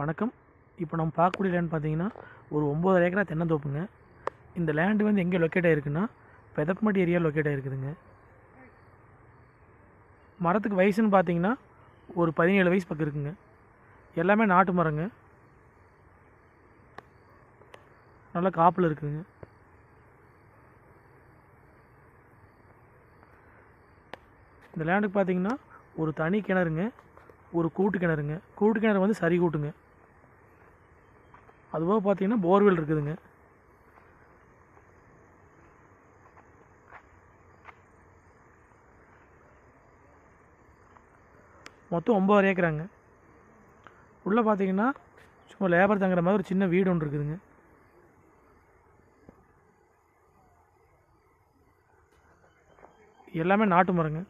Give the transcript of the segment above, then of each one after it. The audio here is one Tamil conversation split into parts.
வணக்கம். இப்போ நம்ம பார்க்கக்கூடிய லேண்ட் பார்த்தீங்கன்னா ஒரு ஒம்பது ஏக்கரா தென்னந்தோப்புங்க இந்த லேண்டு வந்து எங்கே லொக்கேட் ஆகிருக்குன்னா பெதப்பமட்டி ஏரியா லொக்கேட் ஆகிருக்குதுங்க மரத்துக்கு வயசுன்னு பார்த்தீங்கன்னா ஒரு பதினேழு வயசு பக்கம் இருக்குங்க. எல்லாமே நாட்டு மரங்க. நல்லா காப்பில் இருக்குதுங்க. இந்த லேண்டுக்கு பார்த்தீங்கன்னா ஒரு தனி கிணறுங்க. ஒரு கூட்டு கிணறுங்க. கூட்டு கிணறு வந்து சரி கூட்டுங்க. அதுபோக பார்த்தீங்கன்னா போர்வெல் இருக்குதுங்க. மொத்தம் ஒம்பது ஏக்கராங்க. உள்ளே பார்த்தீங்கன்னா சும்மா லேபர் தங்குற மாதிரி ஒரு சின்ன வீடு ஒன்று இருக்குதுங்க. எல்லாமே நாட்டு மரங்க.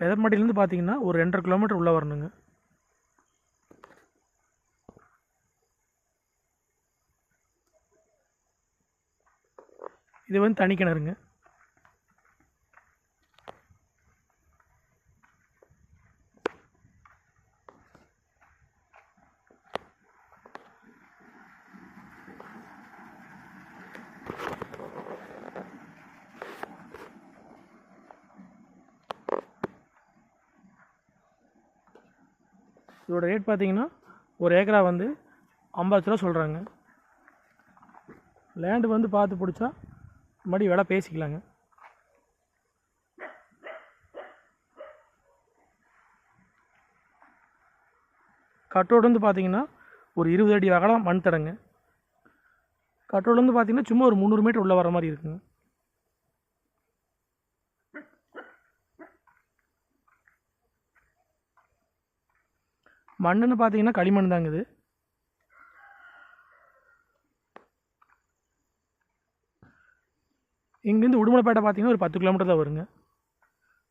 பெதப்பமட்டிலேருந்து பார்த்தீங்கன்னா ஒரு ரெண்டரை கிலோமீட்டர் உள்ளே வரணுங்க. இது வந்து தனி கிணறுங்க. இதோட ரேட் பார்த்தீங்கன்னா ஒரு ஏக்கரா வந்து ஐம்பது லட்ச ரூபா சொல்கிறாங்க லேண்டு வந்து பார்த்து பிடிச்சா மறுபடியும் விலை பேசிக்கலாங்க. கட்டோடு வந்து பார்த்தீங்கன்னா ஒரு இருபது அடி அகலம் மண் தடங்க. கட்டோடு வந்து பார்த்தீங்கன்னா சும்மா ஒரு முந்நூறு மீட்டர் உள்ளே வர மாதிரி இருக்குங்க. மண்ணுன்னு பார்த்தீங்கன்னா களிமண் தாங்க இது. இங்கேருந்து உடுமலைப்பேட்டை பார்த்தீங்கன்னா ஒரு பத்து கிலோமீட்டர் தான் வருங்க.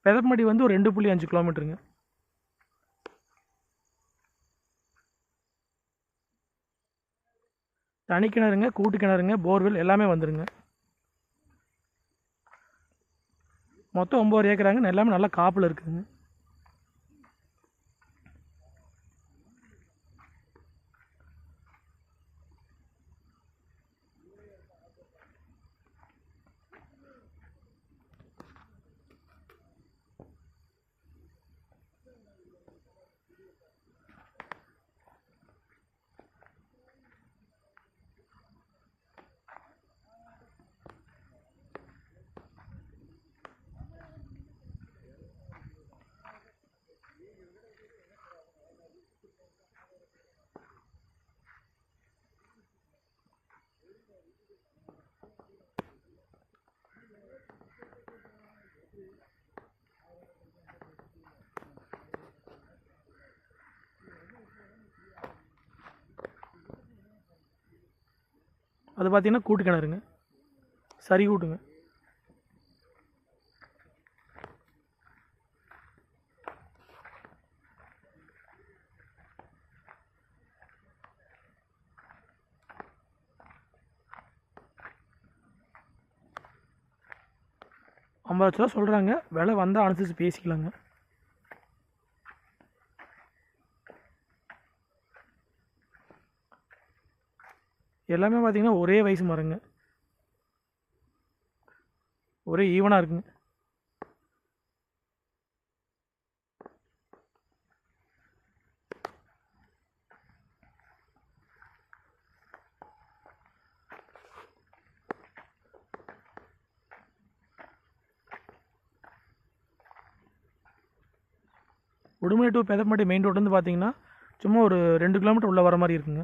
பெதப்பமடி வந்து ஒரு ரெண்டு புள்ளி அஞ்சு கிலோமீட்டருங்க. தனி கிணறுங்க கூட்டு கிணறுங்க போர்வெல் எல்லாமே வந்துடுங்க மொத்தம் ஒம்பது ஏக்கராங்க எல்லாமே நல்லா காப்பில் இருக்குதுங்க. அது பார்த்தீங்கன்னா கூட்டு கிணறுங்க. சரி கூட்டுங்க. ஐம்பது லட்ச ரூபா சொல்கிறாங்க விலை வந்தால் அனுசரித்து பேசிக்கலாங்க. எல்லாமே பார்த்திங்கன்னா ஒரே வயசு மரங்க. ஒரே ஈவனாக இருக்குங்க. Udumalai to Pethappatti main road வந்து பார்த்தீங்கன்னா சும்மா ஒரு ரெண்டு கிலோமீட்டர் உள்ளே வர மாதிரி இருக்குங்க.